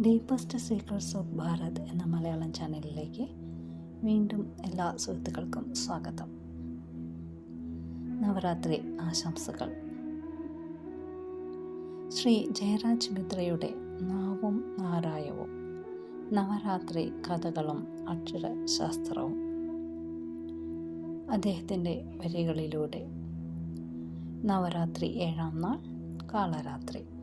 Deepest secrets of Bharat എന്ന മലയാളം ചാനലിലേക്ക് വീണ്ടും എല്ലാ സുഹൃത്തുക്കൾക്കും സ്വാഗതം. നവരാത്രി ആശംസകൾ. ശ്രീ ജയരാജ് മിത്രയുടെ നാവും നാരായവും നവരാത്രി കഥകളും അക്ഷരശാസ്ത്രവും. അദ്ദേഹത്തിന്റെ വരികളിലൂടെ നവരാത്രി ഏഴാം നാൾ കാളരാത്രി.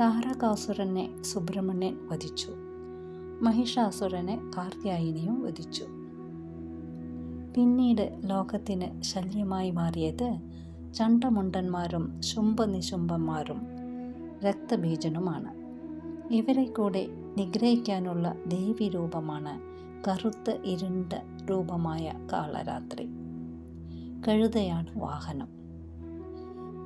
താരകാസുരനെ സുബ്രഹ്മണ്യൻ വധിച്ചു. മഹിഷാസുരനെ കാർത്യായനിയും വധിച്ചു. പിന്നീട് ലോകത്തിന് ശല്യമായി മാറിയത് ചണ്ടമുണ്ടന്മാരും ശുംഭനിശുംഭന്മാരും രക്തബീജനുമാണ്. ഇവരെ കൂടെ നിഗ്രഹിക്കാനുള്ള ദേവി രൂപമാണ് കറുത്ത ഇരുണ്ട രൂപമായ കാളരാത്രി. കഴുതയാണ് വാഹനം.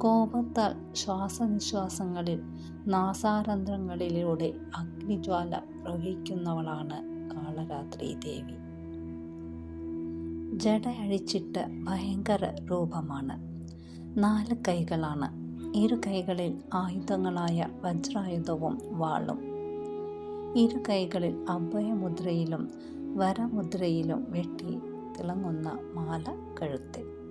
കോപത്താൽ ശ്വാസനിശ്വാസങ്ങളിൽ നാസാരന്ധ്രങ്ങളിലൂടെ അഗ്നിജ്വാല പ്രവഹിക്കുന്നവളാണ് കാളരാത്രി ദേവി. ജട അഴിച്ചിട്ട ഭയങ്കര രൂപമാണ്. നാല് കൈകളാണ്. ഇരു കൈകളിൽ ആയുധങ്ങളായ വജ്രായുധവും വാളും. ഇരു കൈകളിൽ അഭയമുദ്രയിലും വരമുദ്രയിലും വെട്ടി തിളങ്ങുന്ന മാല കഴുത്തിൽ.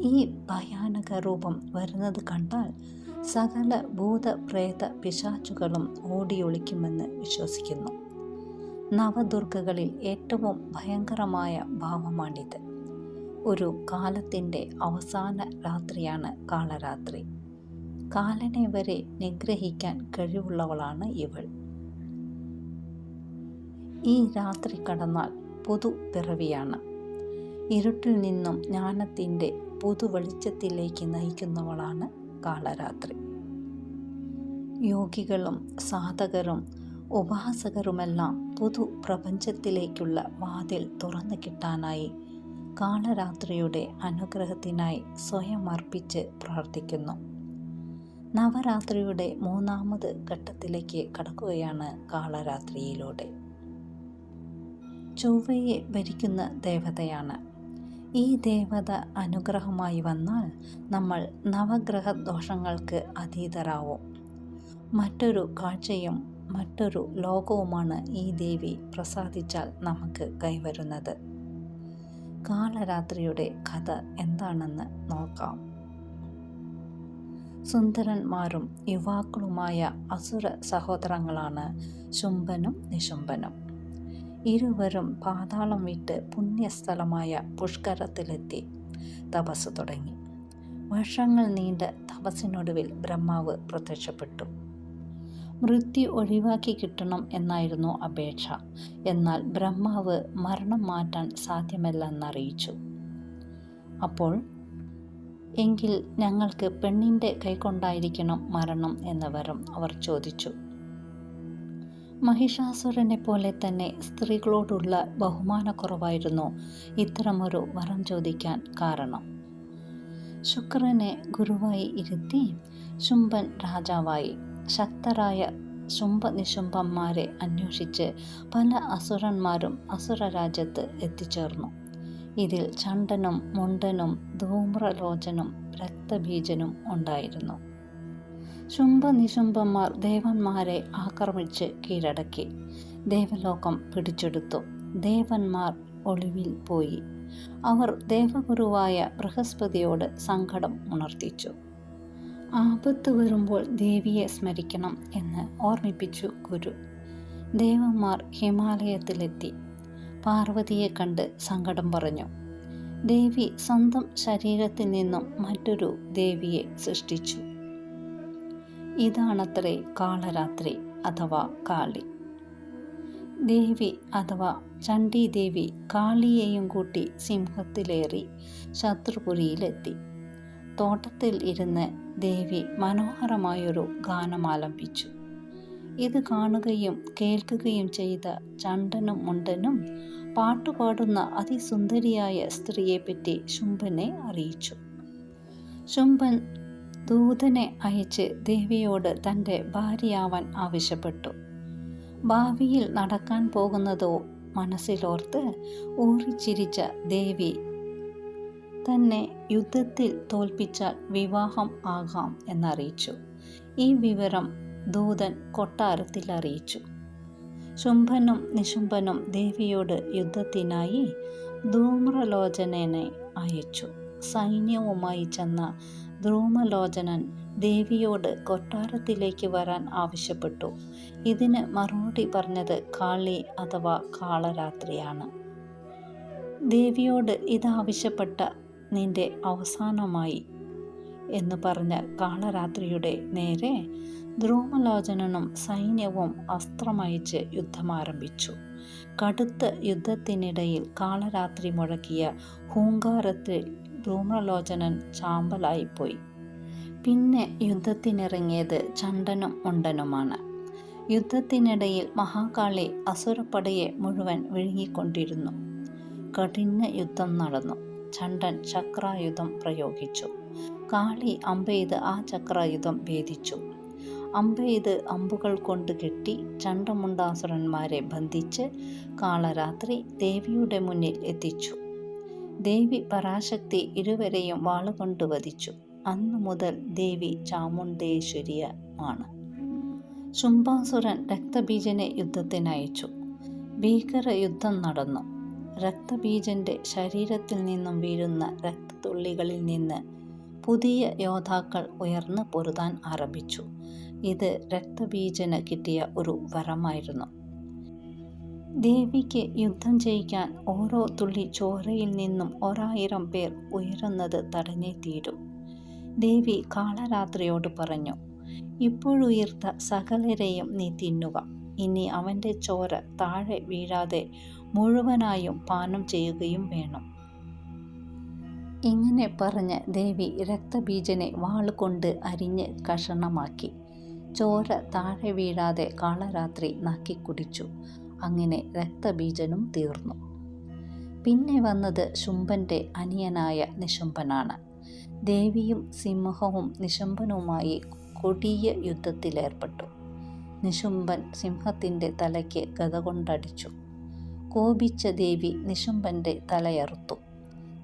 ഈ ഭയാനക രൂപം വരുന്നത് കണ്ടാൽ സകല ഭൂതപ്രേത പിശാചുകളും ഓടിയൊളിക്കുമെന്ന് വിശ്വസിക്കുന്നു. നവദുർഗകളിൽ ഏറ്റവും ഭയങ്കരമായ ഭാവമാണിത്. ഒരു കാലത്തിന്റെ അവസാന രാത്രിയാണ് കാളരാത്രി. കാലനെ വരെ നിഗ്രഹിക്കാൻ കഴിവുള്ളവളാണ് ഇവൾ. ഈ രാത്രി കടന്നാൽ പുതു പിറവിയാണ്. ഇരുട്ടിൽ നിന്നും ജ്ഞാനത്തിന്റെ പുതുവെളിച്ചത്തിലേക്ക് നയിക്കുന്നവളാണ് കാളരാത്രി. യോഗികളും സാധകരും ഉപാസകരുമെല്ലാം പുതു പ്രപഞ്ചത്തിലേക്കുള്ള വാതിൽ തുറന്നു കിട്ടാനായി കാളരാത്രിയുടെ അനുഗ്രഹത്തിനായി സ്വയം അർപ്പിച്ച് പ്രാർത്ഥിക്കുന്നു. നവരാത്രിയുടെ മൂന്നാമത് ഘട്ടത്തിലേക്ക് കടക്കുകയാണ് കാളരാത്രിയിലൂടെ. ചൊവ്വയെ ഭരിക്കുന്ന ദേവതയാണ് ഈ ദേവത അനുഗ്രഹമായി വന്നാൽ നമ്മൾ നവഗ്രഹ ദോഷങ്ങൾക്ക് അതീതരാവും. മറ്റൊരു കാഴ്ചയും മറ്റൊരു ലോകവുമാണ് ഈ ദേവി പ്രസാദിച്ചാൽ നമുക്ക് കൈവരുന്നത്. കാളരാത്രിയുടെ കഥ എന്താണെന്ന് നോക്കാം. സുന്ദരന്മാരും യുവാക്കളുമായ അസുര സഹോദരങ്ങളാണ് ശുംഭനും നിശുംഭനും. ഇരുവരും പാതാളം വിട്ട് പുണ്യസ്ഥലമായ പുഷ്കരത്തിലെത്തി. തപസ് തുടങ്ങി. വർഷങ്ങൾ നീണ്ട തപസ്സിനൊടുവിൽ ബ്രഹ്മാവ് പ്രത്യക്ഷപ്പെട്ടു. മൃത്യു ഒഴിവാക്കി കിട്ടണം എന്നായിരുന്നു അപേക്ഷ. എന്നാൽ ബ്രഹ്മാവ് മരണം മാറ്റാൻ സാധ്യമല്ലെന്നറിയിച്ചു. അപ്പോൾ എങ്കിൽ ഞങ്ങൾക്ക് പെണ്ണിന്റെ കൈകൊണ്ടായിരിക്കണം മരണം എന്ന വരം അവർ ചോദിച്ചു. മഹിഷാസുരനെ പോലെ തന്നെ സ്ത്രീകളോടുള്ള ബഹുമാനക്കുറവായിരുന്നു ഇത്തരമൊരു വരം ചോദിക്കാൻ കാരണം. ശുക്രനെ ഗുരുവായി ഇരുത്തി ശുംഭൻ രാജാവായി. ശക്തരായ ശുംഭനിശുംഭന്മാരെ അന്വേഷിച്ച് പല അസുരന്മാരും അസുരരാജ്യത്ത് എത്തിച്ചേർന്നു. ഇതിൽ ചണ്ടനും മുണ്ടനും ധൂമ്രലോചനും രക്തബീജനും ഉണ്ടായിരുന്നു. ശുംഭനിശുംഭന്മാർ ദേവന്മാരെ ആക്രമിച്ച് കീഴടക്കി. ദേവലോകം പിടിച്ചെടുത്തു. ദേവന്മാർ ഒളിവിൽ പോയി. അവർ ദേവഗുരുവായ ബൃഹസ്പതിയോട് സങ്കടം ഉണർത്തിച്ചു. ആപത്ത് വരുമ്പോൾ ദേവിയെ സ്മരിക്കണം എന്ന് ഓർമ്മിപ്പിച്ചു ഗുരു. ദേവന്മാർ ഹിമാലയത്തിലെത്തി. പാർവതിയെ കണ്ട് സങ്കടം പറഞ്ഞു. ദേവി സ്വന്തം ശരീരത്തിൽ നിന്നും മറ്റൊരു ദേവിയെ സൃഷ്ടിച്ചു. ഇതാണത്രേ കാളരാത്രി അഥവാ കാളി. ദേവി അഥവാ ചണ്ഡീദേവി കാളിയെയും കൂട്ടി സിംഹത്തിലേറി ശത്രുപുരിയിലെത്തി. തോട്ടത്തിൽ ഇരുന്ന് ദേവി മനോഹരമായൊരു ഗാനം ആലപിച്ചു ഇത് കാണുകയും കേൾക്കുകയും ചെയ്ത ചണ്ടനും മുണ്ടനും പാട്ടുപാടുന്ന അതിസുന്ദരിയായ സ്ത്രീയെപ്പറ്റി ശുംഭനെ അറിയിച്ചു. ശുംഭൻ ദൂതനെ അയച്ച് ദേവിയോട് തന്റെ ഭാര്യയാവാൻ ആവശ്യപ്പെട്ടു. ഭാവിയിൽ നടക്കാൻ പോകുന്നതോ മനസ്സിലോർത്ത് ഊറിച്ചിരിച്ച ദേവി തന്നെ യുദ്ധത്തിൽ തോൽപ്പിച്ചാൽ വിവാഹം ആകാം എന്നറിയിച്ചു. ഈ വിവരം ദൂതൻ കൊട്ടാരത്തിൽ അറിയിച്ചു. ശുംഭനും നിശുംഭനും ദേവിയോട് യുദ്ധത്തിനായി ധൂമ്രലോചനനെ അയച്ചു. സൈന്യവുമായി ചെന്ന ധ്രൂമലോചനൻ ദേവിയോട് കൊട്ടാരത്തിലേക്ക് വരാൻ ആവശ്യപ്പെട്ടു. ഇതിന് മറുപടി പറഞ്ഞത് കാളി അഥവാ കാളരാത്രിയാണ്. ദേവിയോട് ഇതാവശ്യപ്പെട്ട നിന്റെ അവസാനമായി എന്ന് പറഞ്ഞ കാളരാത്രിയുടെ നേരെ ധ്രുവലോചനനും സൈന്യവും അസ്ത്രമയച്ച് യുദ്ധമാരംഭിച്ചു കടുത്ത യുദ്ധത്തിനിടയിൽ കാളരാത്രി മുഴക്കിയ ഹൂങ്കാരത്തിൽ ധ്രുവലോചനൻ ചാമ്പലായിപ്പോയി. പിന്നെ യുദ്ധത്തിനിറങ്ങിയത് ചണ്ടനും ഉണ്ടനുമാണ് യുദ്ധത്തിനിടയിൽ മഹാകാളി അസുരപ്പടയെ മുഴുവൻ വിഴുങ്ങിക്കൊണ്ടിരുന്നു. കഠിന യുദ്ധം നടന്നു. ചണ്ടൻ ചക്രായുധം പ്രയോഗിച്ചു. കാളി അമ്പെയ്ത് ആ ചക്രായുധം ഭേദിച്ചു. അമ്പെയ്ത് അമ്പുകൾ കൊണ്ട് കെട്ടി ചണ്ടമുണ്ടാസുരന്മാരെ ബന്ധിച്ച് കാളരാത്രി ദേവിയുടെ മുന്നിൽ എത്തിച്ചു. ദേവി പരാശക്തി ഇരുവരെയും വാളുകൊണ്ട് വധിച്ചു. അന്നു മുതൽ ദേവി ചാമുണ്ടേശ്വരിയ ആണ്. ശുംഭാസുരൻ രക്തബീജനെ യുദ്ധത്തിനയച്ചു ഭീകര യുദ്ധം നടന്നു. രക്തബീജന്റെ ശരീരത്തിൽ നിന്നും വീഴുന്ന രക്തത്തുള്ളികളിൽ നിന്ന് പുതിയ യോദ്ധാക്കൾ ഉയർന്നു പൊരുതാൻ ആരംഭിച്ചു. ഇത് രക്തബീജന് കിട്ടിയ ഒരു വരമായിരുന്നു. ദേവിക്ക് യുദ്ധം ചെയ്യിക്കാൻ ഓരോ തുള്ളി ചോരയിൽ നിന്നും ഒരായിരം പേർ ഉയരുന്നത് തടഞ്ഞേ തീരും. ദേവി കാളരാത്രിയോട് പറഞ്ഞു ഇപ്പോഴുയർത്ത സകലരെയും നീ തിന്നുക. ഇനി അവന്റെ ചോര താഴെ വീഴാതെ മുഴുവനായും പാനം ചെയ്യുകയും വേണം. ഇങ്ങനെ പറഞ്ഞ് ദേവി രക്തബീജനെ വാളുകൊണ്ട് അരിഞ്ഞ് കഷണമാക്കി. ചോര താഴെ വീഴാതെ കാളരാത്രി നക്കിക്കുടിച്ചു. അങ്ങനെ രക്തബീജനും തീർന്നു. പിന്നെ വന്നത് ശുംഭന്റെ അനിയനായ നിശുംഭനാണ്. ദേവിയും സിംഹവും നിശുംഭനുമായി കൊടിയ യുദ്ധത്തിലേർപ്പെട്ടു. നിശുംഭൻ സിംഹത്തിന്റെ തലയ്ക്ക് ഗത കൊണ്ടടിച്ചു. കോപിച്ച ദേവി നിശുംഭന്റെ തലയറുത്തു.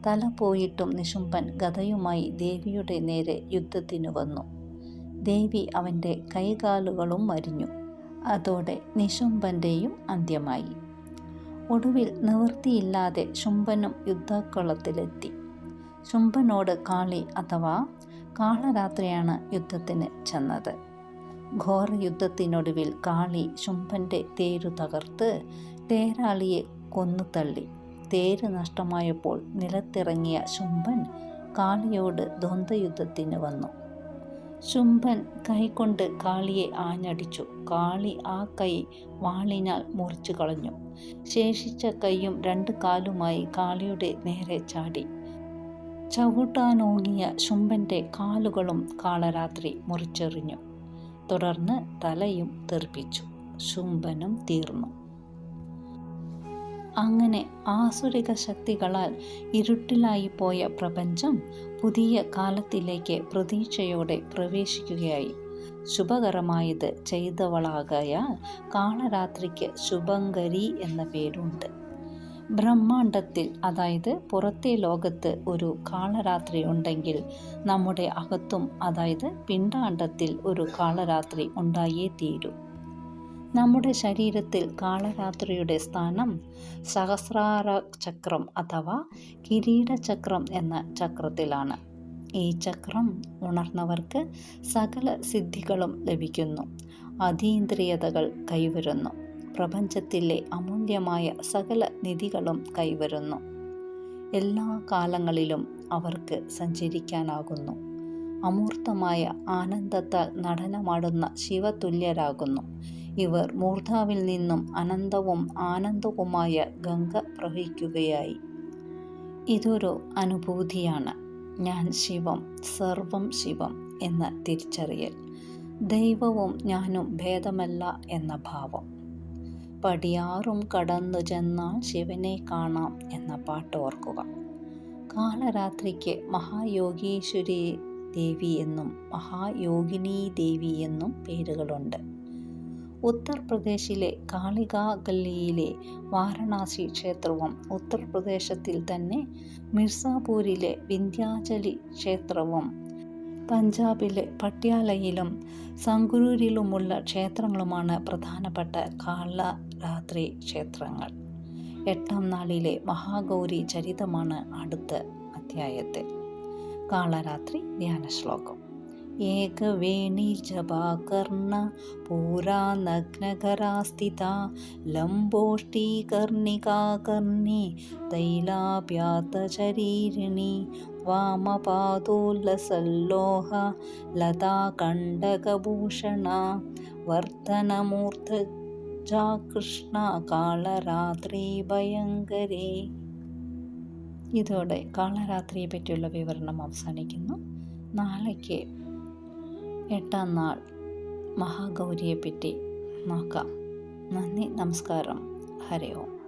തല പോയിട്ടും നിശുംഭൻ ഗതയുമായി ദേവിയുടെ നേരെ യുദ്ധത്തിനു വന്നു. ദേവി അവന്റെ കൈകാലുകളും മരിഞ്ഞു. അതോടെ നിശുംഭന്റെയും അന്ത്യമായി. ഒടുവിൽ നിവൃത്തിയില്ലാതെ ശുംഭനും യുദ്ധക്കുളത്തിലെത്തി. ശുംഭനോട് കാളി അഥവാ കാളരാത്രിയാണ് യുദ്ധത്തിന് ചെന്നത്. ഘോര യുദ്ധത്തിനൊടുവിൽ കാളി ശുംഭന്റെ തേരു തകർത്ത് തേരാളിയെ കൊന്നു തള്ളി തേര് നഷ്ടമായപ്പോൾ നിലത്തിറങ്ങിയ ശുംഭൻ കാളിയോട് ദ്വന്ദ്വയുദ്ധത്തിന് വന്നു. ശുംഭൻ കൈകൊണ്ട് കാളിയെ ആഞ്ഞടിച്ചു. കാളി ആ കൈ വാളിനാൽ മുറിച്ചു കളഞ്ഞു. ശേഷിച്ച കൈയും രണ്ട് കാലുമായി കാളിയുടെ നേരെ ചാടി. ചവിട്ടാനോങ്ങിയ ശുംഭന്റെ കാലുകളും കാളരാത്രി മുറിച്ചെറിഞ്ഞു. തുടർന്ന് തലയും തെറിപ്പിച്ചു. ശുംഭനും തീർന്നു. അങ്ങനെ ആസുരിക ശക്തികളാൽ ഇരുട്ടിലായി പോയ പ്രപഞ്ചം പുതിയ കാലത്തിലേക്ക് പ്രതീക്ഷയോടെ പ്രവേശിക്കുകയായി. ശുഭകരമായത് ചെയ്തവളാകയാൽ കാളരാത്രിക്ക് ശുഭങ്കരി എന്ന പേരുണ്ട്. ബ്രഹ്മാണ്ടത്തിൽ അതായത് പുറത്തെ ലോകത്ത് ഒരു കാളരാത്രി ഉണ്ടെങ്കിൽ നമ്മുടെ അകത്തും അതായത് പിണ്ടാണ്ടത്തിൽ ഒരു കാളരാത്രി ഉണ്ടായേ തീരൂ. നമ്മുടെ ശരീരത്തിൽ കാളരാത്രിയുടെ സ്ഥാനം സഹസ്രാര ചക്രം അഥവാ കിരീടചക്രം എന്ന ചക്രത്തിലാണ്. ഈ ചക്രം ഉണർന്നവർക്ക് സകല സിദ്ധികളും ലഭിക്കുന്നു. അതീന്ദ്രിയതകൾ കൈവരുന്നു. പ്രപഞ്ചത്തിലെ അമൂല്യമായ സകല നിധികളും കൈവരുന്നു. എല്ലാ കാലങ്ങളിലും അവർക്ക് സഞ്ചരിക്കാനാകുന്നു. അമൂർത്തമായ ആനന്ദത്താൽ നടനമാടുന്ന ശിവതുല്യരാകുന്നു. ഇവർ മൂർധാവിൽ നിന്നും അനന്തവും ആനന്ദവുമായ ഗംഗ പ്രവഹിക്കുകയായി. ഇതൊരു അനുഭൂതിയാണ്. ഞാൻ ശിവം സർവം ശിവം എന്ന തിരിച്ചറിയൽ. ദൈവവും ഞാനും ഭേദമല്ല എന്ന ഭാവം. പടിയാറും കടന്നു ചെന്നാൽ ശിവനെ കാണാം എന്ന പാട്ട് ഓർക്കുക. കാലരാത്രിക്ക് മഹായോഗീശ്വരി ദേവി എന്നും മഹായോഗിനി ദേവി എന്നും പേരുകളുണ്ട്. ഉത്തർപ്രദേശിലെ കാളികാഗല്ലിയിലെ വാരണാസി ക്ഷേത്രവും ഉത്തർപ്രദേശത്തിൽ തന്നെ മിർസാപൂരിലെ വിന്ധ്യാചലി ക്ഷേത്രവും പഞ്ചാബിലെ പട്യാലയിലും സംഗ്രൂരിലുമുള്ള ക്ഷേത്രങ്ങളുമാണ് പ്രധാനപ്പെട്ട കാളരാത്രി ക്ഷേത്രങ്ങൾ. എട്ടാം നാളിലെ മഹാഗൗരി ചരിതമാണ് അടുത്ത അധ്യായത്തിൽ. കാളരാത്രി ധ്യാന ശ്ലോകം ഏകവേണി ജപാകർണ പൂരാ നഗ്നകരാസ്ഥിത ലംബോഷ്ടീകർണികാകർണി തൈലാഭ്യാതശരീരിണി വാമപാദോല്ലസല്ലോഹ ലതാകണ്ഠകഭൂഷണ വർദ്ധനമൂർധജാ കൃഷ്ണ കാളരാത്രി ഭയങ്കരേ ഇതോടെ കാളരാത്രിയെ പറ്റിയുള്ള വിവരണം അവസാനിക്കുന്നു. നാളേക്ക് എട്ടാം നാൾ മഹാഗൗരിയെ പറ്റി നോക്കാം. നന്ദി നമസ്കാരം. ഹരി ഓം